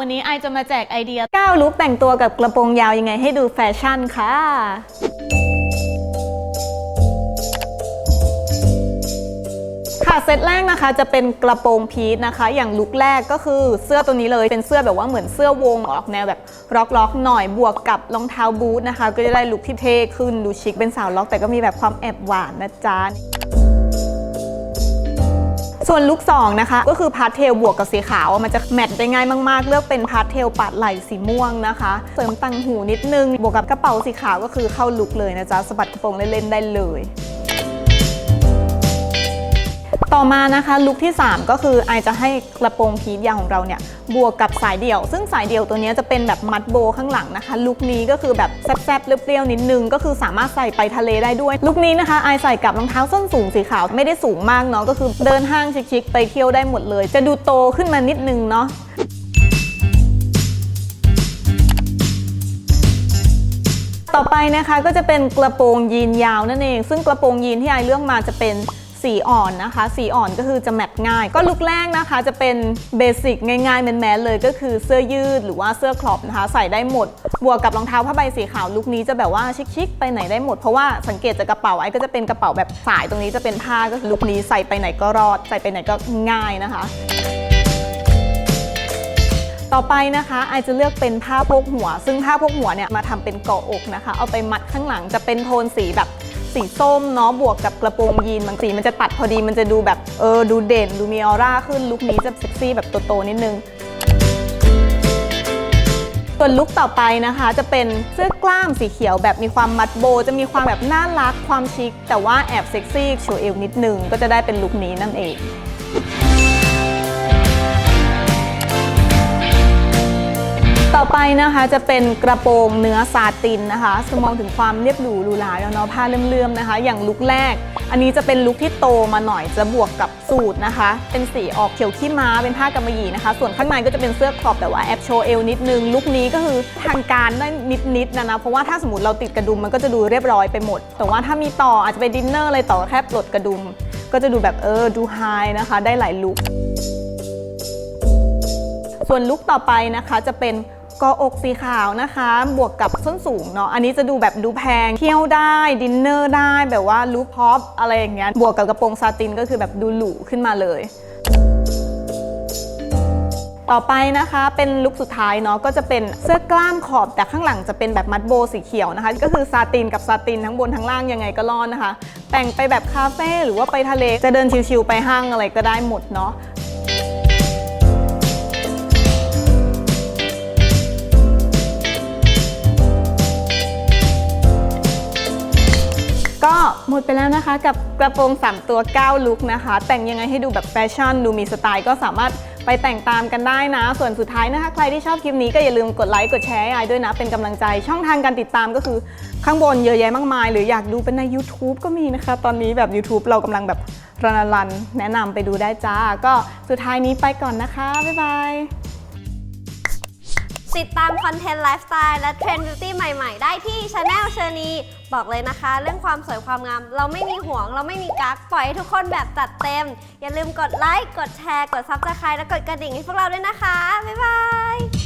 วันนี้ไอจะมาแจกไอเดีย 9 ลุคแต่งตัวกับกระโปรงยาวยังไงให้ดูแฟชั่นค่ะ ค่ะเซตแรกนะคะจะเป็นกระโปรงพีทนะคะ อย่างลุคแรกก็คือเสื้อตัวนี้เลยเป็นเสื้อแบบว่าเหมือนเสื้อวงออกแนวแบบร็อกๆหน่อยบวกกับรองเท้าบูทนะคะ ก็จะได้ลุคที่เท่ขึ้นดูชิคเป็นสาวล็อกแต่ก็มีแบบความแอบหวานนะจ๊ะ ส่วนลุค2นะคะ ก็คือพาสเทลบวกกับสีขาวมันจะแมทได้ง่ายมากๆ เลือกเป็นพาสเทลปัดไหล่สีม่วงนะคะ เสริมตังหูนิดนึง บวกกับกระเป๋าสีขาวก็คือเข้าลุคเลยนะจ๊ะสะบัดกระโปรงเล่นๆได้เลย ต่อมานะคะลุคที่ 3 ก็คือไอจะให้กระโปรงพีทยาวของเราเนี่ยบวกกับสายเดี่ยว ซึ่งสายเดี่ยวตัวนี้จะเป็นแบบมัดโบข้างหลังนะคะลุคนี้ก็คือแบบแซบๆเปรี้ยวๆนิดนึง ก็คือสามารถใส่ไปทะเลได้ด้วยลุคนี้นะคะไอใส่กับรองเท้าส้นสูงสีขาวไม่ได้สูงมากเนาะก็คือเดินห้างชิคๆไปเที่ยวได้หมดเลย จะดูโตขึ้นมานิดนึงเนาะต่อไปนะคะก็จะเป็นกระโปรงยีนยาวนั่นเอง ซึ่งกระโปรงยีนที่ไอเลือกมาจะเป็น สีอ่อนนะคะ สีอ่อนก็คือจะแมทง่าย ก็ลุคแรกนะคะ จะเป็นเบสิกง่ายๆแมนๆเลยก็คือเสื้อยืดหรือว่าเสื้อครอปนะคะ ใส่ได้หมด บวกกับรองเท้าผ้าใบสีขาวลุคนี้จะแบบว่าชิคๆไปไหนได้หมด เพราะว่าสังเกตจากกระเป๋าไอ้ก็จะเป็นกระเป๋าแบบสายตรงนี้จะเป็นผ้าก็คือลุคนี้ใส่ไปไหนก็รอด ใส่ไปไหนก็ง่ายนะคะต่อไปนะคะไอจะเลือกเป็นผ้าโพกหัว ซึ่งผ้าโพกหัวเนี่ยมาทำเป็นเกาะอกนะคะ เอาไปมัดข้างหลังจะเป็นโทนสีแบบ สีส้มเนาะบวกกับกระโปรงยีนบางสีมันจะตัดพอดีมันจะดูแบบเออดูเด่น ดูมีออร่าขึ้นลุคนี้จะเซ็กซี่แบบโตๆนิดนึงส่วนลุคต่อไปนะคะ จะเป็นเสื้อกล้ามสีเขียวแบบมีความมัดโบ จะมีความแบบน่ารักความชิคแต่ว่าแอบเซ็กซี่โชว์เอวนิดนึงก็จะได้เป็นลุคนี้นั่นเอง ต่อไปนะคะจะเป็นกระโปรงเนื้อซาตินนะคะจะมองถึงความเรียบหรูหรูหราแล้วเนาะผ้าเลื่อมๆนะคะ อย่างลุคแรก อันนี้จะเป็นลุคที่โตมาหน่อยจะบวกกับสูทนะคะ เป็นสีออกเขียวขี้ม้าเป็นผ้ากำมะหยี่นะคะ ส่วนข้างในก็จะเป็นเสื้อครอปแต่ว่าแอบโชว์เอวนิดนึงลุคนี้ก็คือทางการได้นิดๆนะนะเพราะว่าถ้าสมมติเราติดกระดุมมันก็จะดูเรียบร้อยไปหมด แต่ว่าถ้ามีต่ออาจจะไปดินเนอร์อะไรต่อแค่ปลดกระดุม ก็จะดูแบบเออดูไฮนะคะ ได้หลายลุคส่วนลุคต่อไปนะคะจะเป็น กออกสีขาวนะคะ บวกกับส้นสูงเนาะอันนี้จะดูแบบดูแพงเที่ยวได้ดินเนอร์ได้แบบว่าลุคพ็อปอะไรอย่างเงี้ยบวกกับกระโปรงซาตินก็คือแบบดูหรูขึ้นมาเลยต่อไปนะคะเป็นลุคสุดท้ายเนาะก็จะเป็นเสื้อกล้ามขอบแต่ข้างหลังจะเป็นแบบมัดโบสีเขียวนะคะ ก็คือซาตินกับซาตินทั้งบนทั้งล่างยังไงก็รอดนะคะ แต่งไปแบบคาเฟ่หรือว่าไปทะเลจะเดินชิลๆไปห้างอะไรก็ได้หมดเนาะ หมดไปแล้วนะคะ กับกระโปรง 3 ตัว 9 ลุคนะคะ แต่งยังไงให้ดูแบบแฟชั่น ดูมีสไตล์ก็สามารถไปแต่งตามกันได้นะ ส่วนสุดท้ายนะคะ ใครที่ชอบคลิปนี้ก็อย่าลืมกดไลค์กดแชร์ไอด้วยนะ เป็นกำลังใจช่องทางการติดตามก็คือข้างบนเยอะแยะมากมาย หรืออยากดูเป็นใน YouTube ก็มีนะคะ ตอนนี้แบบ YouTube เรากำลังแบบรันรันแนะนำไปดูได้จ้า ก็สุดท้ายนี้ไปก่อนนะคะบ๊ายบาย ติดตามคอนเทนต์ไลฟ์สไตล์และเทรนด์บิวตี้ใหม่ๆ ได้ที่ช anel เชอร์นีบอกเลยนะคะ เรื่องความสวยความงาม เราไม่มีห่วง เราไม่มีกักปล่อยให้ทุกคนแบบจัดเต็ม อย่าลืมกดไลค์กดแชร์ กด Subscribe และกดกระดิ่งให้พวกเราด้วยนะคะ บ๊ายบาย